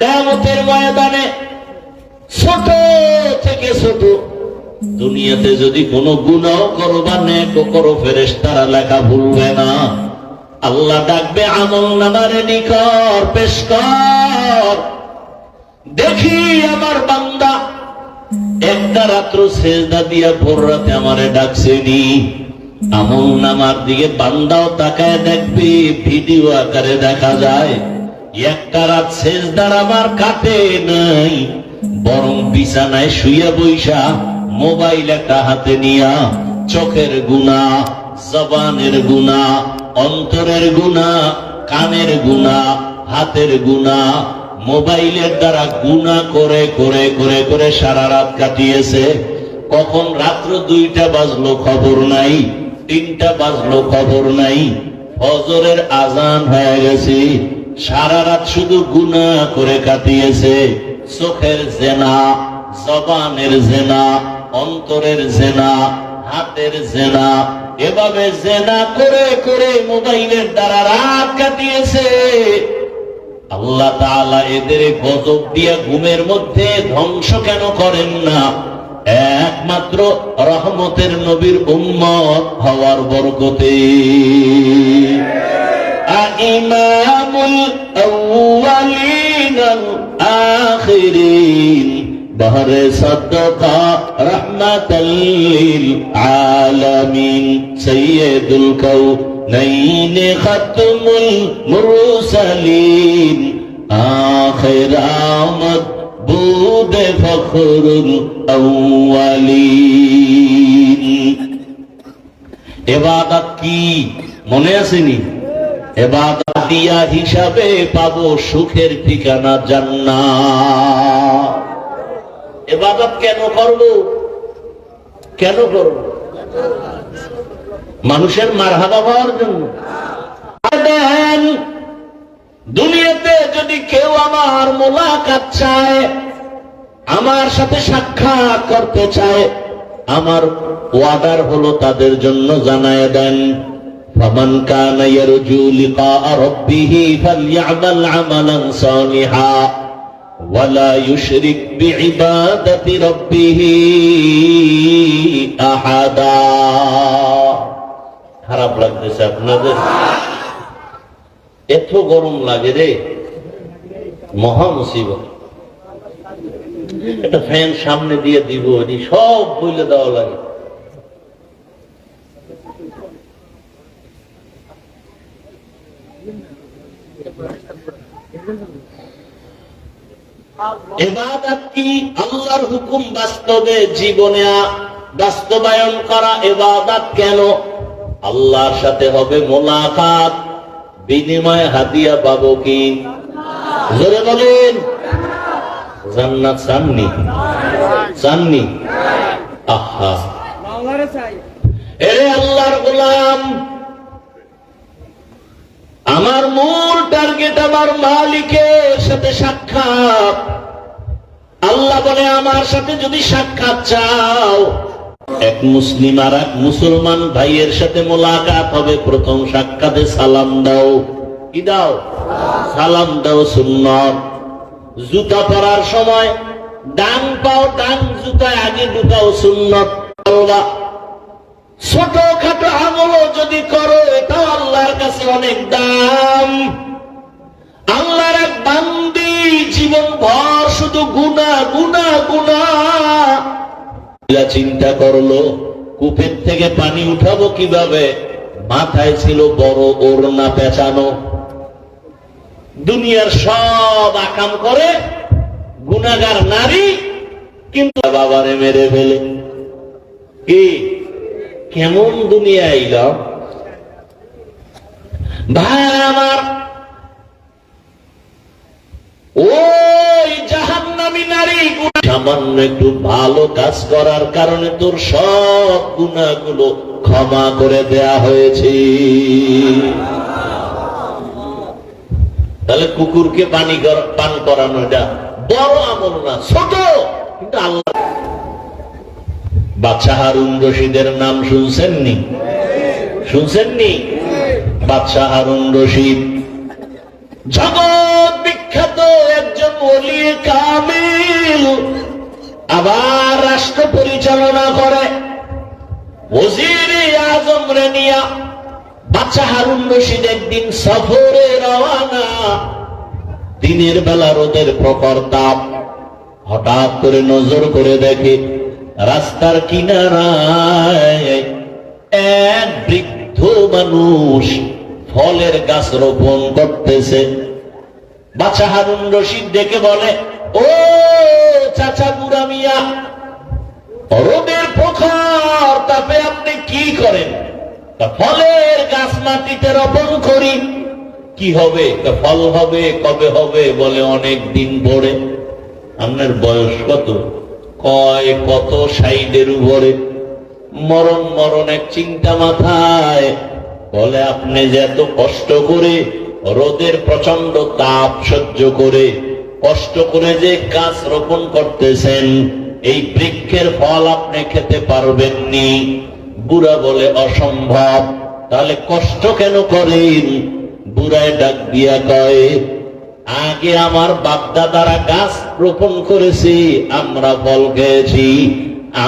কেয়ামতের ময়দানে ছোট থেকে ছোট দুনিয়াতে যদি কোনো গুণাও করো বা নেক করো ফেরেস তারা লেখা ভুলবে না। আল্লাহ ডাকবে, আমল নামারে নিকর, পেশ কর। দেখি আমার বান্দা, একটা রাত্র সেজদা দিয়া ভোর রাতে আমারে ডাকছেনি আমল নামার দিকে বান্দাও তাকায় দেখবে, ভিডিও আকারে দেখা যায়। একটা রাত সেজদার আমার কাটে নাই, বরং বিছানায় শুয়ে বইসা মোবাইল একটা হাতে নিয়া, চোখের গুণা, জবানের গুণা, অন্তরের গুণা, কানের গুণা, হাতের গুণা, মোবাইলের দ্বারা গুণা করে করে করে করে সারা রাত কাটিয়েছে। কখন রাত্র দুইটা বাজলো খবর নাই, তিনটা বাজলো খবর নাই, ফজরের আজান হয়ে গেছে। সারা রাত শুধু গুণা করে কাটিয়েছে। চোখের জেনা, জবানের জেনা, অন্তরের জেনা, হাতের জেনা, এভাবে জেনা করে করে মোবাইলের দ্বারা রাত কাটিয়েছে। আল্লাহ তাআলা এদের গজব দিয়া ঘুমের মধ্যে ধ্বংস কেন করেন না? একমাত্র রহমতের নবীর উম্মত হওয়ার বরকতে। ইমামুল আউয়ালিন আখিরিন বহরে সদকা রহমাতাল আলামিন সৈয়দুল কৌনাইন খতমুল মুরসালিন আখির আমদ بود فخر الاولین এবাদত কি মনে আসেনি এবাদত দিয়া হিসাবে পাবো সুখের ঠিকানা জান্নাত। এবাদত কেন করব? কেন করব? মানুষের মারহাবা হওয়ার জন্য। দেন দুনিয়াতে যদি কেউ আমার মোলাকাত চায়, আমার সাথে সাক্ষাৎ করতে চায়, আমার ওয়াদার হলো তাদের জন্য জানায় দেন। فمن كان يرجو لقاء ربه فليعمل عملا صالحا ولا يشرك بعبادة ربه أحدا খারাপ লাগতেছে আপনাদের এত গরম লাগে রে মহা মুসিবত একটা ফ্যান সামনে দিয়ে দিব এটি সব বইলে দেওয়া লাগে এবাদত কি আল্লাহর হুকুম বাস্তবে জীবনে বাস্তবায়ন করা এবাদত কেন? আল্লাহর সাথে হবে মোলাকাত। বিনিময় হাদিয়া পাবো কি? জোরে বলেন। জান্নাত চাননি? চাননি? আহা। এরে আল্লাহর গোলাম আমার মূল টার্গেট আমার মালিকের সাথে সাক্ষাৎ। আল্লাহ বলে, আমার সাথে যদি সাক্ষাৎ চাও, এক মুসলিম আর এক মুসলমান ভাইয়ের সাথে মোলাকাত হবে। প্রথম সাক্ষাতে সালাম দাও। কি দাও? সালাম দাও সুন্নত। জুতা পরার সময় ডান পাও, ডান জুতায় আগে ঢুকাও সুন্নত। ছোট খাটো আমলও যদি করো, এটাও আল্লাহর কাছে অনেক দাম। আল্লাহর এক বান্দি জীবন ভর শুধু গুনা গুনা গুনা চিন্তা করল, কূপের থেকে পানি উঠাবো কীভাবে? মাথায় ছিল বড় ওড়না পেঁচানো। দুনিয়ার সব আকাম করে গুনাগার নারী কিন্তু বাবারে মেরে ফেলে। কি? কেমন দুনিয়া আইল ভাই আমার, ওই জাহান্নামী নারী সামান্য একটু ভালো কাজ করার কারণে তোর সব গুণাগুলো ক্ষমা করে দেয়া হয়েছে। তাহলে কুকুরকে পানি পান করানো এটা বড় আমল না, ছোট, কিন্তু আল্লাহ বাদশাহ হারুন রশিদের নাম শুনছেননি? শুনছেননি? বাদশাহ হারুন রশিদ, জগৎ বিখ্যাত একজন অলিয়ে কামিল, আবার রাষ্ট্র পরিচালনা করে। ওজির আজম রে নিয়া বাচ্চা হারুন রশিদ একদিন সফরে রওয়ানা দিনের বেলা রোদের প্রকর তাপ, হঠাৎ করে নজর করে দেখে রাস্তার কিনারায় এক বৃদ্ধ মানুষ ফলের গাছ রোপণ করতেছে। বাচ্চা হারুন রশিদ ডেকে বলে, ও চাচা বুড়া মিয়া, রোদের প্রখর তাপে আপনি কি করেন? ফলের গাছ মাটিতে রোপণ করি। কি হবে? ফল হবে, কবে হবে বলে অনেক দিন পরে। আপনার বয়স কত? কয় কত সাইডের উপরে? মরণ মরণ এক চিন্তা মাথায়। বলে, আপনি যে এত কষ্ট করে রোদের প্রচণ্ড তাপ সহ্য করে কষ্ট করে যে গাছ রোপণ করতেছেন, এই বৃক্ষের ফল আপনি খেতে পারবেননি বুড়া বলে, অসম্ভব। তাহলে কষ্ট কেন করেন? বুড়ায় ডাক দিয়া কয় আগে আমার বাপদাদারা গাছ রোপণ করেছে, আমরা ফল খেয়েছি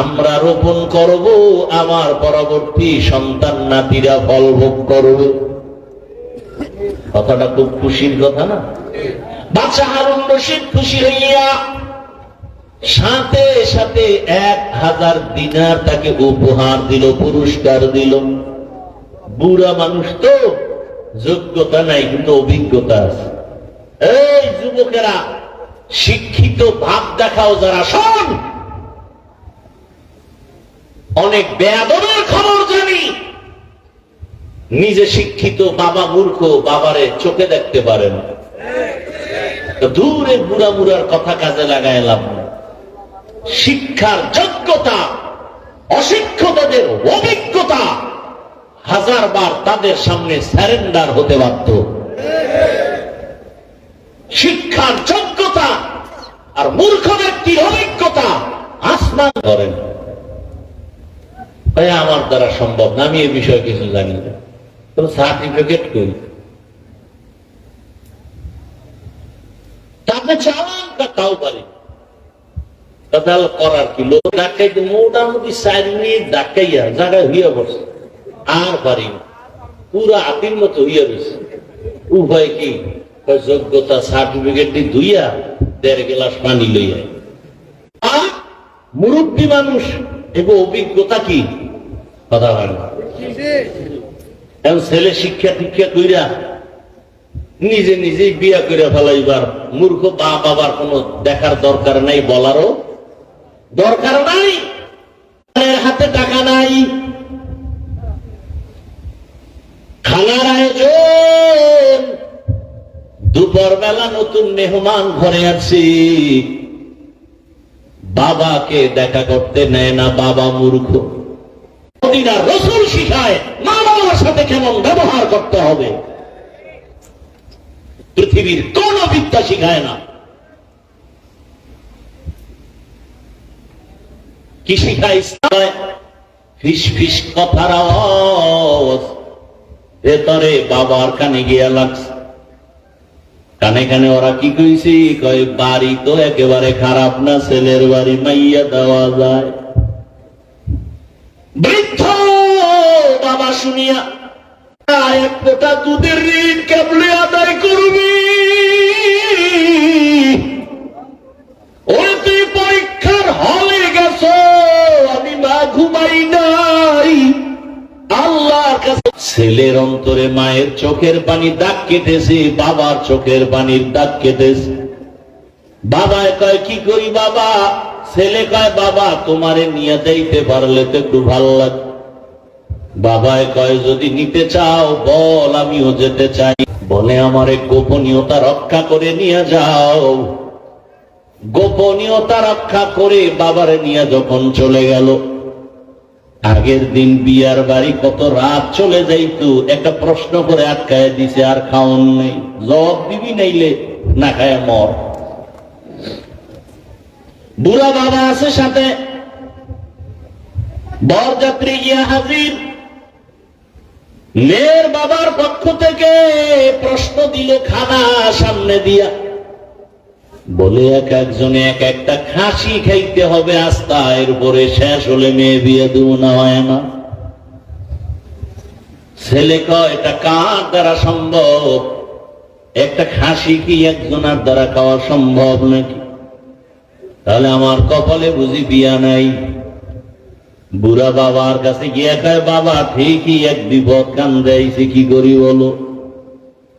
আমরা রোপণ করব, আমার পরবর্তী সন্তান নাতিরা ফল ভোগ করবে। কথাটা খুব খুশির কথা না? বাচ্চা হারুন রশিদ খুশি হইয়া সাথে সাথে এক হাজার দিনার তাকে উপহার দিল, পুরস্কার দিল। বুড়া মানুষ তো, যোগ্যতা নাই, কিন্তু অভিজ্ঞতা আছে। এই যুবকেরা, শিক্ষিত ভাব দেখাও যারা, শোন। অনেক বেয়াদবের খবর জানি। নিজে শিক্ষিত বাবা মূর্খ, বাবারে চোখে দেখতে পারে না। তো দূরে বুড়া বুড়ার কথা কাজে লাগাই লাভ শিক্ষার যোগ্যতা, অশিক্ষতদের অভিজ্ঞতা হাজার বার তাদের সামনে স্যারেন্ডার হতে বাধ্য। শিক্ষার যোগ্যতা আর মূর্খ ব্যক্তির অভিজ্ঞতা আসমান করেন আমার দ্বারা সম্ভব না, আমি এ বিষয়ে কিছু জানি না। সার্টিফিকেট করি তাকে চালান তাও পারি তাহলে করার কি? লোক ডাকাইতে মোটামুটি চার মিনিট ডাকাইয়া জায়গায় হইয়া বসে আর পারি পুরা হাতির মতো হইয়া রয়েছে উভয় কি? যোগ্যতা সার্টিফিকেট দিয়ে ধুইয়া দেড় গ্লাস পানি লইয়া মুরব্বী মানুষ এবং অভিজ্ঞতা কি? কথা হয় না। এখন ছেলে শিক্ষা টিক্ষা কইরা নিজে নিজেই বিয়া করে ফেলাইবার মূর্খ বা বাবার কোনো দেখার দরকার নাই, বলারও দরকার নাই। হাতে টাকা নাই। খানার আয়োজন। দুপুর বেলা নতুন মেহমান ঘরে আছি। বাবাকে দেখা করতে নেয় না, বাবা মূর্খ। মদিনার রসুল শিখায়, মা বাবার সাথে কেমন ব্যবহার করতে হবে? পৃথিবীর কোন বিদ্যা শিখায় না। কি শিখায়? ফিস ফিস কথার ভেতরে বাবার কানে গিয়া লাগছে। কানে কানে ওরা কি কইছি? কয়, বাড়ি তো একেবারে খারাপ না, ছেলের বাড়ি মাইয়া দেওয়া যায়। বৃদ্ধ বাবা শুনিয়া, এক কোটা দুধের ঋণ কেবলে আদায় করবি। ছেলের অন্তরে মায়ের চোখের পানি দাগ কেটেছে, বাবার চোখের পানির দাগ কেটেছে। বাবায় কয়, কি করি বাবা? ছেলে কয়, বাবা, তোমারে নিয়ে যাইতে পারলে তো একটু ভালো লাগে বাবায় কয়, যদি নিতে চাও, বল, আমিও যেতে চাই। বলে, আমার গোপনীয়তা রক্ষা করে নিয়ে যাও। গোপনীয়তা রক্ষা করে বাবারে নিয়ে যখন চলে গেল আগের দিন বিয়ার বাড়ি কত রাত চলে যাইতো, একটা প্রশ্ন করে আটকায় দিছে, আর খাওন নেই। জবাব দিবি নাইলে, না খায় মর। বুড়া বাবা আছে সাথে। বরযাত্রী গিয়া হাজির। মেয়ের বাবার পক্ষ থেকে প্রশ্ন দিল খানা সামনে দিয়া। বলে এক একজনে এক একটা খাসি খাইতে হবে আস্তা এরপরে শেষ হলে মেয়ে বিয়ে দেবো না, হয় না। ছেলে কয়, এটা কার দ্বারা সম্ভব? একটা খাসি কি একজনের দ্বারা খাওয়া সম্ভব নাকি? তাহলে আমার কপালে বুঝি বিয়া নাই। বুড়া বাবার কাছে গিয়ে কয়, বাবা, ঠিকই এক বিপদ কান্দাইছে কি করি বলো?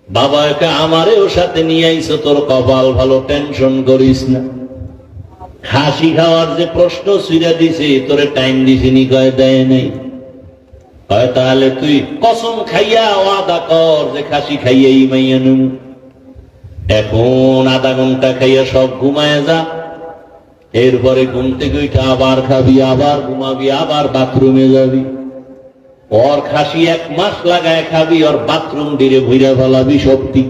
বাবা একে আমারে ওর সাথে নিয়ে আইছো, তোর কপাল ভালো, টেনশন করিস না। হাসি খাওয়ার যে প্রশ্ন সুইরা দিছে, তোরে টাইম দিছিনি কয় দেয় নেই। হয় তাহলে তুই কসম খাইয়া ওয়াদা কর যে খাসি খাইয়াই মাইয়া নেব এখন আধা ঘণ্টা খাইয়া সব ঘুমায় যা। এরপরে ঘুম থেকে আবার খাবি, আবার ঘুমাবি, আবার বাথরুমে যাবি। ওর খাসি এক মাস লাগায় খাবি, ওর বাথরুম দিয়ে ভুইরা ফেলাবি শক্তি।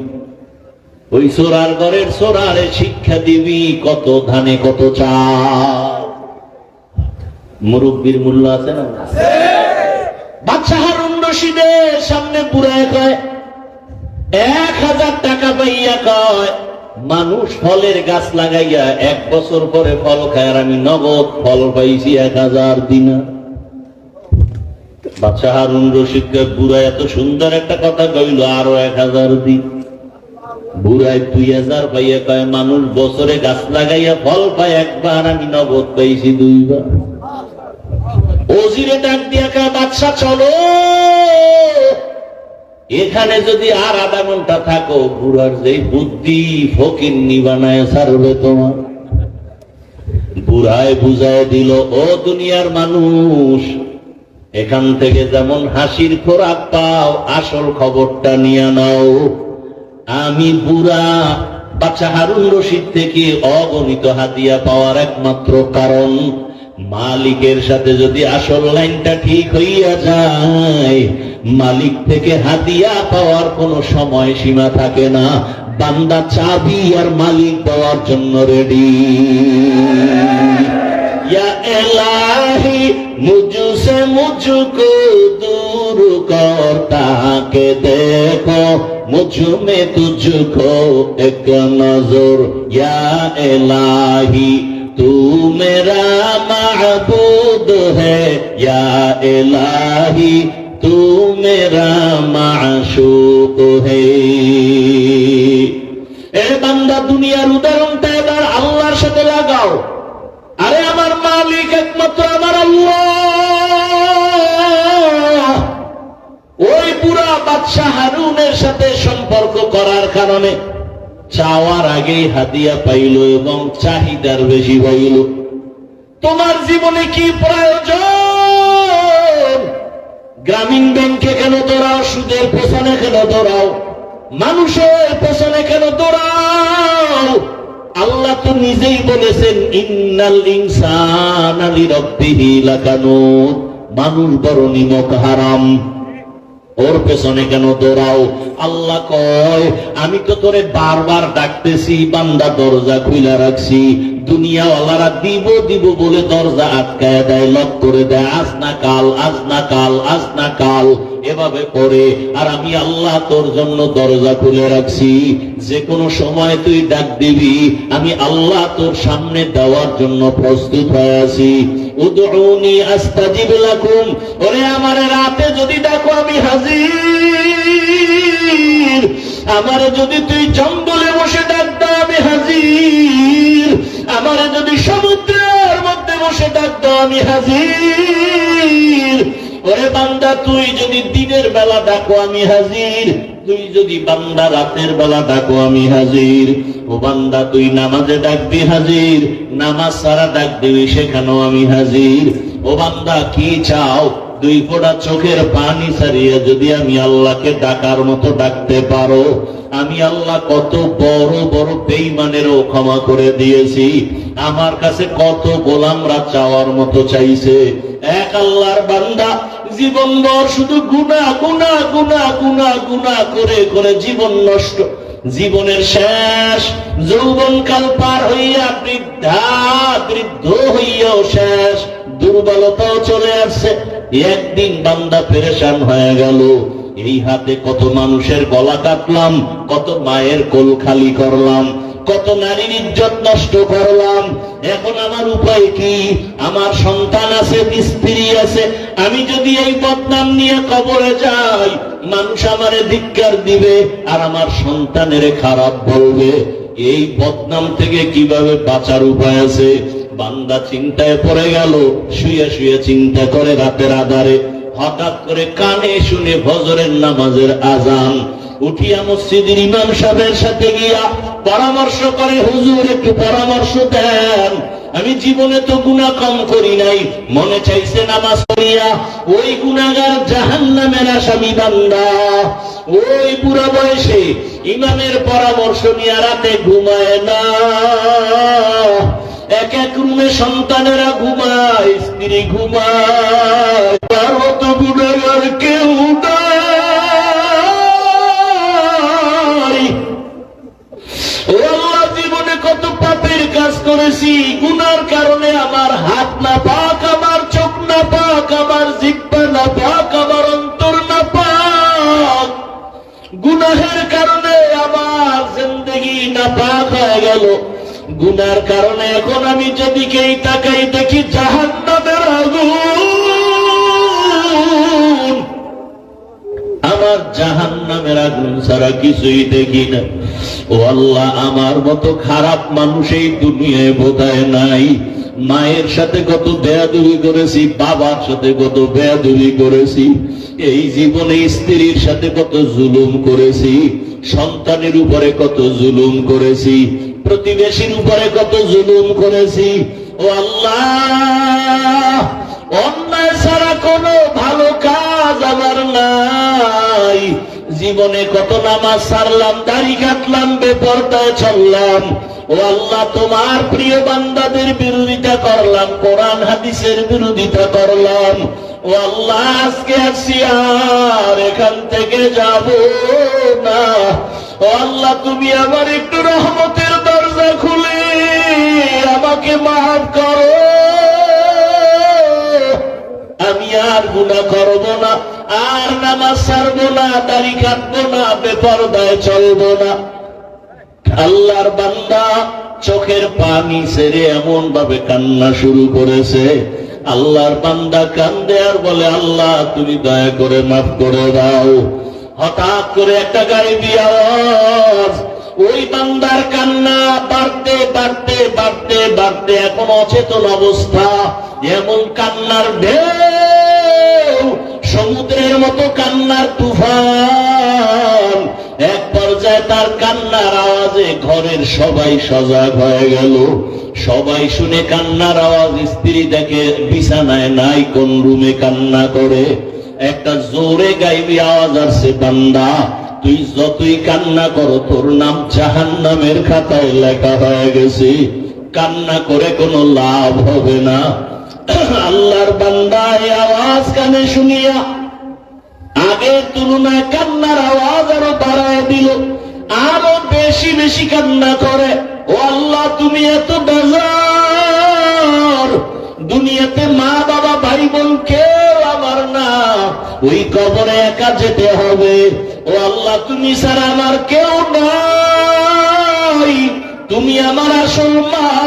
ওই সোরার ঘরের সোরারে শিক্ষা দিবি কত ধানে, কত চাল। মুরব্বীর মূল্য আছে না? বাচ্চা হারুন রশিদের সামনে বুড়ায় কয়, এক হাজার টাকা পাইয়া কয়, মানুষ ফলের গাছ লাগাইয়া এক বছর পরে ফল খায় আর আমি নগদ ফল পাইছি এক হাজার দিনা। বাচ্চা হারুন রশিদকে বুড়া, এত সুন্দর একটা কথা কইল, আরও এক হাজার দিন বুড়ায় দুই হাজার পাইয়া কয়, মানুষ বছরে গাছ লাগাইয়া ফল পায়, একবার আমি নগদ পাইছি দুইবার। ওজিরে ডাক দিয়া কয় বাচ্চা চলো। এখানে যদি আর আধা ঘণ্টা থাকো, বুড়ার যে বুদ্ধি ফকির নিবানায় সারবে তোমার। বুড়ায় বুঝায় দিল, ও দুনিয়ার মানুষ এখান থেকে যেমন হাসির খোরাক পাও, আসল খবরটা নিয়ে নাও। আমি বুড়া বাচ্চা হারুন রশিদ থেকে অগণিত হাতিয়া পাওয়ার একমাত্র কারণ, মালিকের সাথে যদি আসল লাইনটা ঠিক হইয়া যায়, মালিক থেকে হাতিয়া পাওয়ার কোনো সময় সীমা থাকে না। বান্দা চাবি আর মালিক দেওয়ার জন্য রেডি। یا الہی مجھ سے مجھ کو دور کر تاکہ دیکھو مجھ میں تجھ کو ایک نظر یا الہی تو میرا معبود ہے یا الہی تو میرا معشوق ہے উদাহরণটা এবার আল্লাহর সাথে লাগাও আরে একমাত্র আমার ওই পুরা বাদশাহ হারুনের সাথে সম্পর্ক করার কারণে চাওয়ার আগেই হাদিয়া পাইল এবং চাহিদার বেশি পাইল তোমার জীবনে কি প্রয়োজন? গ্রামীণ ব্যাংকে কেন দৌড়াও সুদের পেছনে কেন দৌড়াও? মানুষের পেছনে কেন দৌড়াও? আল্লাহ তো নিজেই বলেছেন, ইন্নাল ইনসান আলী রব্বিহি লাকানুত মানুষ বড় নিমক হারাম। ওর পেছনে কেন দৌড়াও? আল্লাহ কয়, আমি তো তোরে বারবার ডাকতেছি, বান্দা দরজা খুইলা রাখছি। দুনিয়াওয়ালারা দিব দিব বলে দরজা আটকায় দেয়, লক করে দেয়। আজ না কাল, আজ না কাল, আজ না কাল। এভাবে করে আর আমি আল্লাহ তোর জন্য দরজা খুলে রাখছি। যে কোনো সময় তুই ডাক দিবি, আমি আল্লাহ তোর সামনে দেওয়ার জন্য প্রস্তুত হয়ে আছি। লাকুম। ওরে আমার রাতে যদি ডাকো, আমি হাজির। আমার যদি তুই জঙ্গলে বসে ডাক আমি হাজির। আমার যদি সমুদ্রের মধ্যে বসে ডাক দাও, আমি হাজির। ওরে বান্দা, তুই যদি দিনের বেলা ডাকো আমি হাজির। তুই যদি বান্দা, রাতের বেলা ডাকো আমি হাজির। ও বান্দা, তুই নামাজে ডাকবি হাজির। নামাজ সারা ডাক দিবি সেখানেও আমি হাজির। ও বান্দা, কি চাও? দুই ফোঁটা চোখের পানি সারিয়ে যদি আমি আল্লাহকে ডাকার মতো ডাকতে পারো, আমি আল্লাহ কত বড় বড় বেইমানেরও ক্ষমা করে দিয়েছি। আমার কাছে কত গোলামরা চাওয়ার মতো চাইছে। এক আল্লাহর বান্দা জীবন ভর শুধু গুনা গুনা গুনা গুনা গুনা করে করে জীবন নষ্ট। জীবনের শেষ যৌবন কাল পার হইয়া বৃদ্ধা, বৃদ্ধ হইয়াও শেষ। দুর্বলতাও চলে আসছে। একদিন বান্দা পেরেশান হয়ে গেল। এই হাতে কত মানুষের গলা কাটলাম, কত মায়ের কোল খালি করলাম। কত নারীর ইজ্জত নষ্ট করলাম। এখন আমার উপায় কি? আমার সন্তান আছে, স্ত্রী আছে। আমি যদি এই বদনাম নিয়ে কবরে যাই, মানুষ আমারে ধিক্কার দিবে আর আমার সন্তানের খারাপ বলবে। এই বদনাম থেকে কীভাবে বাঁচার উপায় আছে? বান্দা চিন্তায় পড়ে গেল, শুয়ে শুয়ে চিন্তা করে রাতের আধারে। হঠাৎ করে কানে শুনে ভজরের নামাজের আজান উঠিয়া মসজিদের ইমাম সাহেবের সাথে গিয়া পরামর্শ করে, হুজুর, একটু পরামর্শ দেন। আমি জীবনে তো গুণা কম করি নাই। মনে চাইছে নামাজ পড়িয়া, ওই গুণাগার জাহান নামের আসামি বান্দা। ওই বুড়া বয়সে ইমামের পরামর্শ নিয়ে রাতে ঘুমায় না। এক এক রুমে সন্তানেরা ঘুমায়, স্ত্রী ঘুমায়। তার মতো গুণাগার কেউ নাই। জীবনে কত পাপের কাজ করেছি। গুনার কারণে আমার হাত না পাক, আমার চোখ না পাক, আমার জিব্বা না পাক, আমার অন্তর না পাক। গুনাহের কারণে আমার জিন্দগি না পাক হয়ে গেল। গুনার কারণে এখন আমি যেদিকেই তাকাই দেখি জাহান্নামের আগুন। আমার জাহান নামের আগুন ছাড়া কিছুই দেখি না। ও আল্লাহ, আমার মতো খারাপ মানুষ এই দুনিয়ায় বোধহয় নাই। মায়ের সাথে কত বেয়াদুবি করেছি, বাবার সাথে কত বেয়াদুবি করেছি, এই জীবনে স্ত্রীর সাথে কত জুলুম করেছি, সন্তানের উপরে কত জুলুম করেছি, প্রতিবেশীর উপরে কত জুলুম করেছি। ও আল্লাহ, অন্যায় ছাড়া কোনো ভালো কাজ আমার নাই। জীবনে কত নামাজ সারলাম, দাড়ি কাটলাম, বেপরদায় চললাম। ও আল্লাহ, তোমার প্রিয় বান্দাদের বিরোধিতা করলাম, কোরআন, হাদিসের বিরোধিতা করলাম। ও আল্লাহ, আজকে আসছি আর এখান থেকে যাব না। ও আল্লাহ, তুমি আমার একটু রহমতের দরজা খুলে আমাকে মাফ করো। আমি আর গুণা করব না। আর নামাজ ছাড়বো না, দাড়ি কাটবো না, বেপরদায় চলবো না। আল্লাহর বান্দা চোখের পানি ছেড়ে এমন ভাবে কান্না শুরু করেছে। আল্লাহর বান্দা কান্দে আর বলে, আল্লাহ, তুমি দয়া করে মাফ করে দাও। হঠাৎ করে একটা গাড়ি দিয়ে ওই বান্দার কান্না বাড়তে বাড়তে বাড়তে বাড়তে, এখন অচেতন অবস্থা। এমন কান্নার ঢেউ সমুদ্রের মতো কান্নার তুফান। এক পর্যায়ে তার কান্নার আওয়াজে ঘরের সবাই সজাগ হয়ে গেল। সবাই শুনে কান্নার আওয়াজ, স্ত্রী দেখে বিছানায় নাই, কোন রুমে কান্না করে। একটা জোরে গাইবি আওয়াজ আসছে, বান্দা, তুই যতই কান্না করো, তোর নাম জাহান নামের খাতায় লেখা হয়ে গেছে। কান্না করে কোনো লাভ হবে না। আল্লাহর বান্দা এই আওয়াজ কানে শুনিয়া আগের তুলনায় কান্নার আওয়াজ আরও বাড়ায় দিল। আরও বেশি বেশি কান্না করে। ও আল্লাহ, তুমি এত বেজার। দুনিয়াতে মা, বাবা, ভাই, বোন কেউ আমার না। ওই কবরে একা যেতে হবে। ও আল্লাহ, তুমি ছাড়া আমার কেউ নাই। তুমি আমার আসল মালিক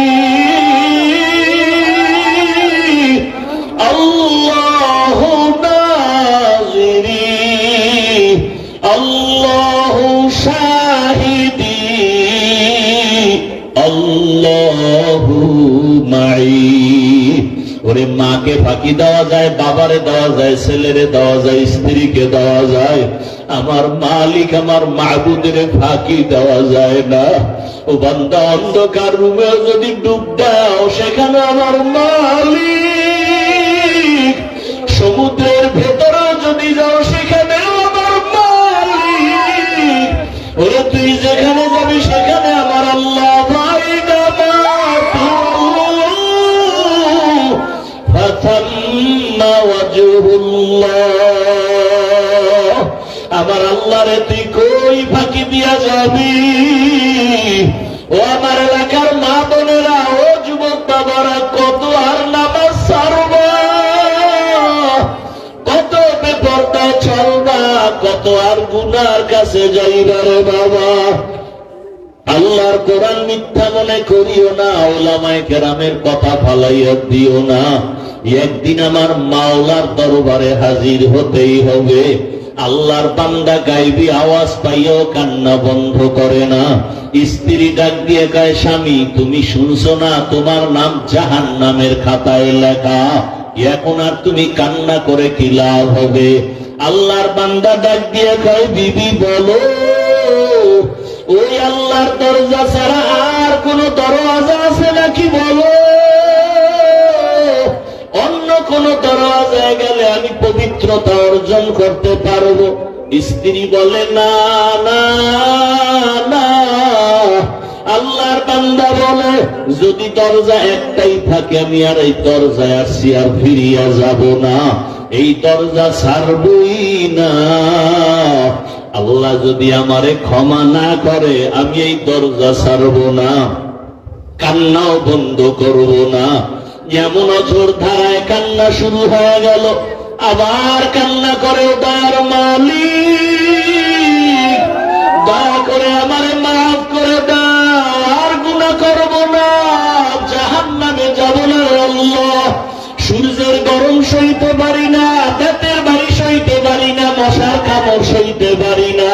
ওরে মাকে ফাঁকি দেওয়া যায়, বাবারে দেওয়া যায়, ছেলেরে দেওয়া যায়, স্ত্রীকে দেওয়া যায়। আমার মালিক আমার মাহবুদের ফাঁকি দেওয়া যায় না। ও বান্দা, অন্ধকার রুমে যদি ডুব দাও, সেখানে আমার মালিক। সমুদ্রের ভেতরেও যদি যাও দিয়া যাবি। ও আমার এলাকার মা বোনেরা, ও যুবক বাবারা, কত আর নামাজ সারবা কত বেপরদা চলবা কত আর গুনার কাছে যাইবা রে বাবা। আল্লাহর কোরআন মিথ্যা মনে করিও না, ওলামায় কেরামের কথা ফালাইয়া দিও না। একদিন আমার মাওলার দরবারে হাজির হতেই হবে। আল্লাহর বান্দা গাইবি আওয়াজ পাইয়াও কান্না বন্ধ করে না। স্ত্রী ডাক দিয়ে গায় স্বামী, তুমি শুনছো না? তোমার নাম জাহান নামের খাতায় লেখা। এখন আর তুমি কান্না করে কি লাভ হবে? আল্লাহর বান্দা ডাক দিয়ে কয়, বিবি, বলো। ওই আল্লাহর দরজা ছাড়া আর কোন দরওয়াজা আছে নাকি? অন্য দরওয়াজায় গেলে আমি পবিত্রতা অর্জন করতে পারব। স্ত্রী বলে, না না আল্লাহর বান্দা বলে, যদি দরজা একটাই থাকে, আমি আর এই দরজায় আসছি আর ফিরিয়া যাব না। এই দরজা ছাড়বই না। আল্লাহ যদি আমারে ক্ষমা না করে, আমি এই দরজা ছাড়ব না। কান্নাও বন্ধ করব না। যেমন অঝোর ধারায় কান্না শুরু হয়ে গেল। আবার কান্না করে তার মালিক। দয়া করে আমারে মাফ করে দাও গুণা করব না। জাহান নামে যাব না সূর্যের গরম সইতে পারি না দাঁতের বাড়ি সইতে পারি না, মশার কামড় সইতে পারি না।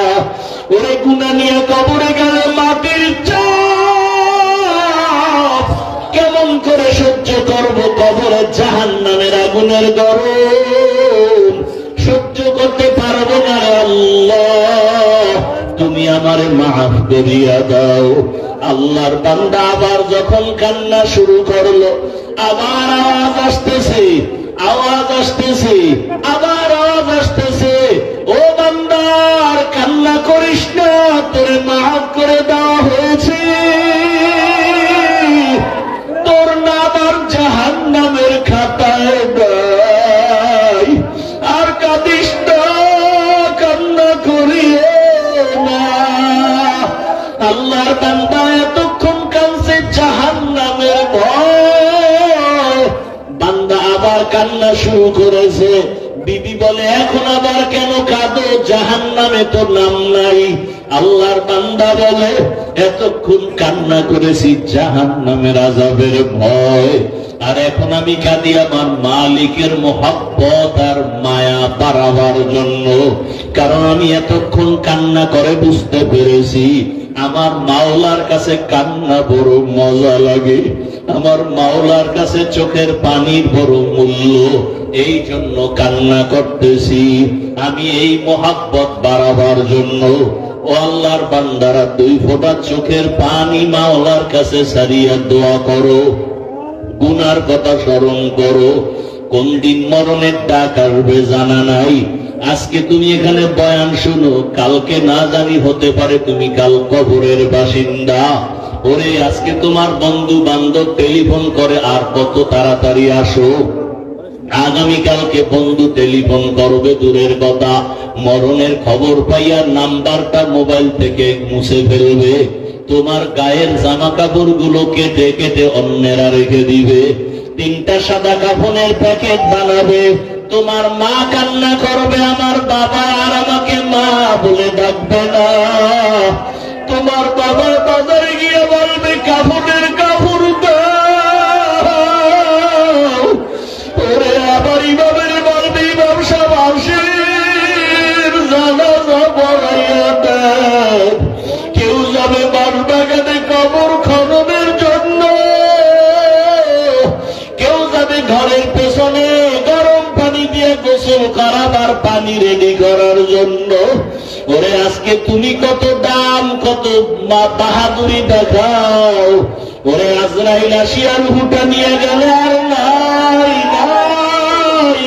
ওরে গুণা নিয়ে কবরে গেলে মাটির জাহান নামের আগুনের গরম। সহ্য করতে পারব না তুমি আমার মাফ করিয়া দাও। আল্লাহর বান্দা আবার যখন কান্না শুরু করল, আবার আওয়াজ আসতেছে আওয়াজ আসতেছে, আবার আওয়াজ আসতেছে। কাঁদো জাহান নামে তো নাম নাই। আল্লাহর বান্দা বলে, এতক্ষণ কান্না করেছি জাহান নামের আজাবের ভয়। আর এখন আমি কাঁদি আমার মালিকের মহাব্বত আর মায়া বাড়াবার জন্য। কারণ আমি এতক্ষণ কান্না করে বুঝতে পেরেছি, আমার মাওলার কাছে কান্না বড় মজা লাগে। আমার মাওলার কাছে চোখের পানির বড় মূল্য। এই জন্য কান্না করতেছি। আমি এই মহাব্বত বাড়াবার জন্য ও আল্লাহর বান্দারা দুই ফোঁটা চোখের পানি মাওলার কাছে সারিয়া দোয়া করো। গুনার কথা স্মরণ করো। কোন দিন মরণের ডাক আসবে জানা নাই। আজকে তুমি এখানে বয়ান শুনো, কালকে না জানি হতে পারে তুমি কাল কবরের বাসিন্দা। ওরে, আজকে তোমার বন্ধু বান্ধব টেলিফোন করে আর কত তাড়াতাড়ি আসো। আগামীকালকে বন্ধু টেলিফোন করবে দূরের কথা। মরণের খবর পাইয়া নাম্বারটা মোবাইল থেকে মুছে ফেলবে। তোমার গায়ের জামা কাপড়গুলো কেটে কেটে অন্যেরা রেখে দিবে। তিনটা সাদা কাফনের প্যাকেট বানাবে। তোমার মা কান্না করবে, আমার বাবা আর আমাকে মা বলে ডাকবে না। তোমার বাবার পানি রেডি করার জন্য। ওরে, আজকে তুমি কত দাম, কত বাহাদুরি দেখাও। ওরে, আজরাইল আসিয়ার হুটা নিয়ে গেলে আর নাই নাই।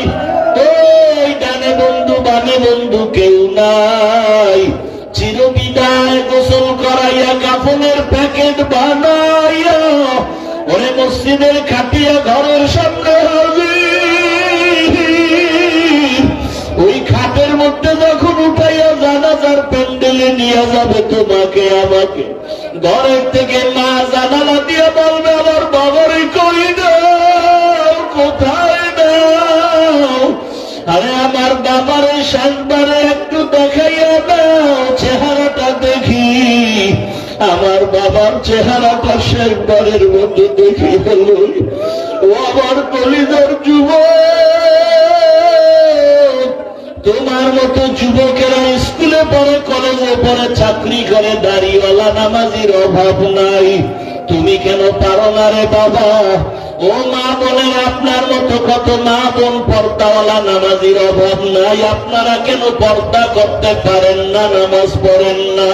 ওই ডানে বন্ধু বানে বন্ধু কেউ নাই। চিরবিদায় গোসল করাইয়া কাফনের প্যাকেট বানাইয়া, ওরে, মসজিদের খাটিয়া ঘরের সামনে যাবে তোমাকে, আমাকে। ঘরের থেকে মা জানালা দিয়ে বলবে, আমার বাবারে কই কোথায় দাও? আরে আমার বাবারে শেষবারে একটু দেখাইয়া দাও, চেহারাটা দেখি। আমার বাবার চেহারাটা শেষবারের মধ্যে দেখি হল ও আমার কলিজার যুবক, তোমার মতো যুবকেরা পড়ে কলেজে পড়ে চাকরি করে দাড়িওয়ালা নামাজির অভাব নাই। তুমি কেন পারো না রে বাবা? ও মা বলেন আপনার মতো কত মা বোন পর্দাওয়ালা নামাজির অভাব নাই। আপনারা কেন পর্দা করতে পারেন না, নামাজ পড়েন না?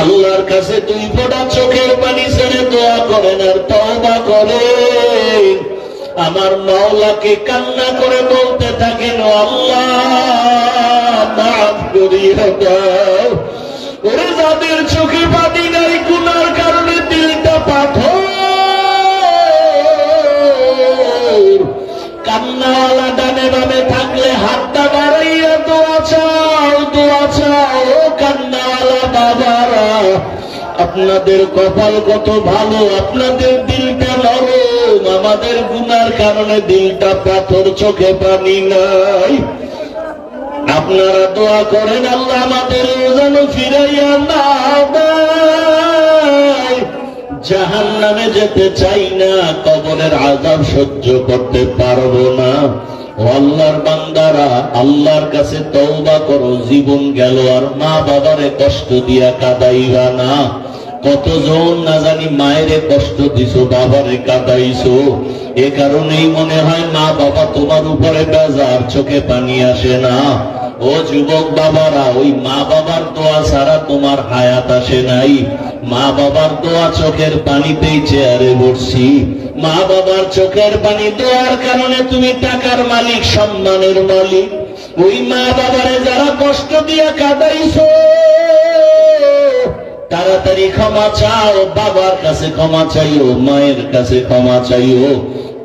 আল্লাহর কাছে দুই ফোঁটা চোখের পানি ছেড়ে দোয়া করেন আর তওবা করেন। আমার মাওলাকে কান্না করে বলতে থাকেন আল্লাহ! মাফ করিয়া দাও ওরে যাদের চোখে নাই কারণে দিলটা পাথর। কান্নাওয়ালা ডানে বামে থাকলে হাতটা বাড়াইয়া কান্নাওয়ালা বাবারা। আপনাদের কপাল কত ভালো, আপনাদের দিলটা নরম, আমাদের গুনার কারণে দিলটা পাথর চোখে পানি নাই। আপনারা দোয়া করেন, আল্লাহ আমাদের যেন ফিরাইয়া না জাহান নামে যেতে চাই না, কবরের আজাব সহ্য করতে পারব না। ও আল্লাহর বান্দারা, আল্লাহর কাছে তওবা করো, জীবন গেল আর মা বাবারে কষ্ট দিয়া কাদাইবা না। কতজন না জানি মায়েরে কষ্ট দিছো, বাবারে কাদাইছো। এ কারণেই মনে হয় মা বাবা তোমার উপরে বেজার, চোখে পানি আসে না। ও যুবক বাবারা, ওই মা বাবার দোয়া ছাড়া তোমার হায়াত আসে নাই। মা বাবার দোয়া চোখের পানিতেই চেয়ারে বসছি মা বাবার চোখের পানি দেওয়ার কারণে তুমি টাকার মালিক, সম্মানের মালিক। ওই মা বাবারে যারা কষ্ট দিয়া কাদাইছো তাড়াতাড়ি ক্ষমা চাও, বাবার কাছে ক্ষমা চাইও, মায়ের কাছে ক্ষমা চাইও।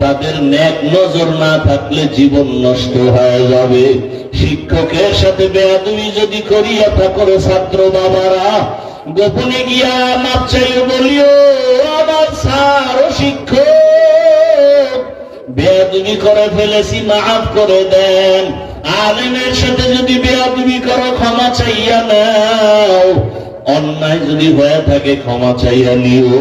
তাদের ন্যাক নজর না থাকলে জীবন নষ্ট হয়ে যাবে। শিক্ষকের সাথে বেয়াদুমি যদি করিয়া থাকো ছাত্র বাবারা, গোপনে গিয়া মাপ চাইও, বলিও, আমার স্যার শিক্ষক বেয়াদুমি করে ফেলেছি, মাফ করে দেন। আলেমের সাথে যদি বেয়াদুমি করো, ক্ষমা চাইয়া নাও। অন্যায় যদি হয়ে থাকে, ক্ষমা চাইয়া নিও।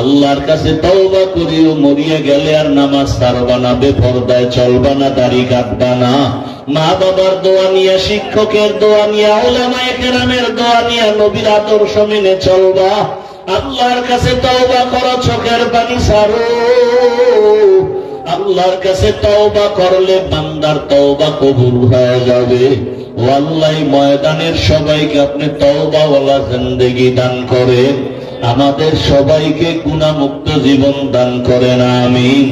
আল্লাহর কাছে তওবা করিও, মরিয়া গেলে আর নামাজ ছাড়বা না, বেপরদায় চলবা না, দাড়ি কাটবা না। মা বাবার দোয়া নিয়ে, শিক্ষকের দোয়া নিয়ে, ওলামায়ে কেরামের দোয়া নিয়ে, নবীর আদর্শ মেনে চলবা। আল্লাহর কাছে তওবা করো, চোখের পানি সারো আল্লাহর কাছে তওবা করলে বান্দার তওবা কবুল হয়ে যাবে। ও আল্লাহ ময়দানের সবাইকে আপনি তওবাওয়ালা জিন্দেগি দান করেন। আমাদের সবাইকে গুণামুক্ত জীবন দান করেন, আমিন।